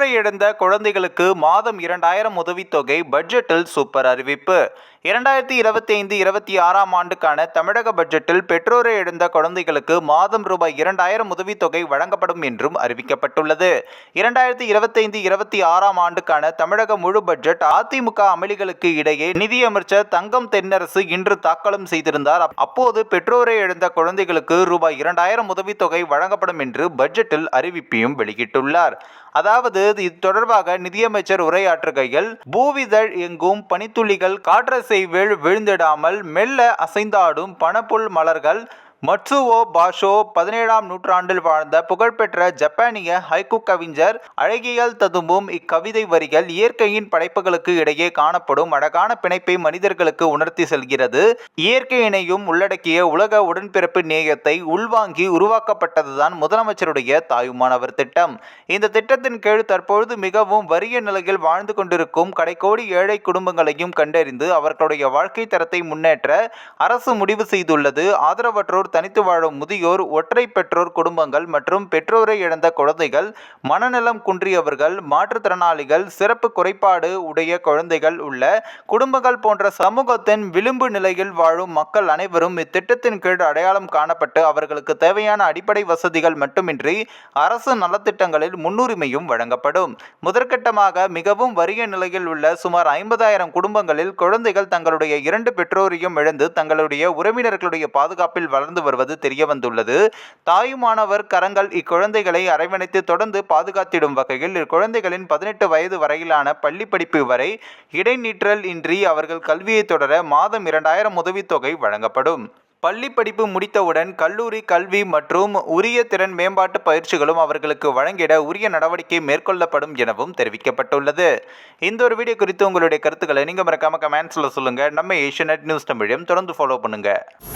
பெற்றோரை இழந்த குழந்தைகளுக்கு மாதம் இரண்டாயிரம் உதவித்தொகை பட்ஜெட்டில் சூப்பர் அறிவிப்பு. இரண்டாயிரத்தி இருபத்தி ஐந்து இருபத்தி ஆறாம் ஆண்டுக்கான தமிழக பட்ஜெட்டில் பெற்றோரை இழந்த குழந்தைகளுக்கு மாதம் ரூபாய் இரண்டாயிரம் உதவித்தொகை வழங்கப்படும் என்றும் அறிவிக்கப்பட்டுள்ளது. இரண்டாயிரத்தி இருபத்தைந்து இருபத்தி ஆறாம் ஆண்டுக்கான தமிழக முழு பட்ஜெட் அதிமுக அமளிகளுக்கு இடையே நிதியமைச்சர் தங்கம் தென்னரசு இன்று தாக்கலும் செய்திருந்தார். அப்போது பெற்றோரை இழந்த குழந்தைகளுக்கு ரூபாய் இரண்டாயிரம் உதவித்தொகை வழங்கப்படும் என்று பட்ஜெட்டில் அறிவிப்பையும் வெளியிட்டுள்ளார். அதாவது இது தொடர்பாக நிதியமைச்சர் உரையாற்றுகையில் பூவிதழ் எங்கும் பனித்துளிகள் காற்றசை வீழ் விழுந்திடாமல் மெல்ல அசைந்தாடும் பணப்புல் மலர்கள் மட்சுவோ பாஷோ பதினேழாம் நூற்றாண்டில் வாழ்ந்த புகழ்பெற்ற ஜப்பானிய ஹைக்கு கவிஞர் அழகியல் ததும்பும் இக்கவிதை வரிகள் இயற்கையின் படைப்புகளுக்கு இடையே காணப்படும் அழகான பிணைப்பை மனிதர்களுக்கு உணர்த்தி செல்கிறது. இயற்கையினையும் உள்ளடக்கிய உலக உடன்பிறப்பு நேயத்தை உள்வாங்கி உருவாக்கப்பட்டதுதான் முதலமைச்சருடைய தாயுமானவர் திட்டம். இந்த திட்டத்தின் கீழ் தற்பொழுது மிகவும் வறிய நிலையில் வாழ்ந்து கொண்டிருக்கும் கடைக்கோடி ஏழை குடும்பங்களையும் கண்டறிந்து அவர்களுடைய வாழ்க்கை தரத்தை முன்னேற்ற அரசு முடிவு செய்துள்ளது. ஆதரவற்றோர் தனித்து வாழும் முதியோர் ஒற்றை பெற்றோர் குடும்பங்கள் மற்றும் பெற்றோரை இழந்த குழந்தைகள் மனநலம் குன்றியவர்கள் மாற்றுத்திறனாளிகள் சிறப்பு குறைபாடு உடைய குழந்தைகள் உள்ள குடும்பங்கள் போன்ற சமூகத்தின் விளிம்பு நிலையில் வாழும் மக்கள் அனைவரும் இத்திட்டத்தின் கீழ் அடையாளம் காணப்பட்டு அவர்களுக்கு தேவையான அடிப்படை வசதிகள் மட்டுமின்றி அரசு நலத்திட்டங்களில் முன்னுரிமையும் வழங்கப்படும். முதற்கட்டமாக மிகவும் வறிய நிலையில் உள்ள சுமார் ஐம்பதாயிரம் குடும்பங்களில் குழந்தைகள் தங்களுடைய இரண்டு பெற்றோரையும் இழந்து தங்களுடைய உறவினர்களுடைய பாதுகாப்பில் வளர்ந்து வருவது தெரிய வந்துள்ளது தாயுமானவர் கரங்கள் இக்குழந்தைகளை அரவணைத்து தொடர்ந்து பாதுகாத்திடும் வகையில் இக்குழந்தைகளின் பதினெட்டு வயது வரையிலான பள்ளி படிப்பு வரை இடைநீற்றல் இன்றி அவர்கள் கல்வியை தொடர மாதம் இரண்டாயிரம் உதவித்தொகை வழங்கப்படும். பள்ளி படிப்பு முடித்தவுடன் கல்லூரி கல்வி மற்றும் உரிய திறன் மேம்பாட்டு பயிற்சிகளும் அவர்களுக்கு வழங்கிட உரிய நடவடிக்கை மேற்கொள்ளப்படும் எனவும் தெரிவிக்கப்பட்டுள்ளது. இந்த ஒரு வீடியோ குறித்து உங்களுடைய கருத்துக்களை நீங்கள் மறக்காம கமெண்ட்ஸில் சொல்லுங்கள் நம்ம ஏஷியநெட் நியூஸ் தமிழையும் தொடர்ந்து ஃபாலோ பண்ணுங்கள்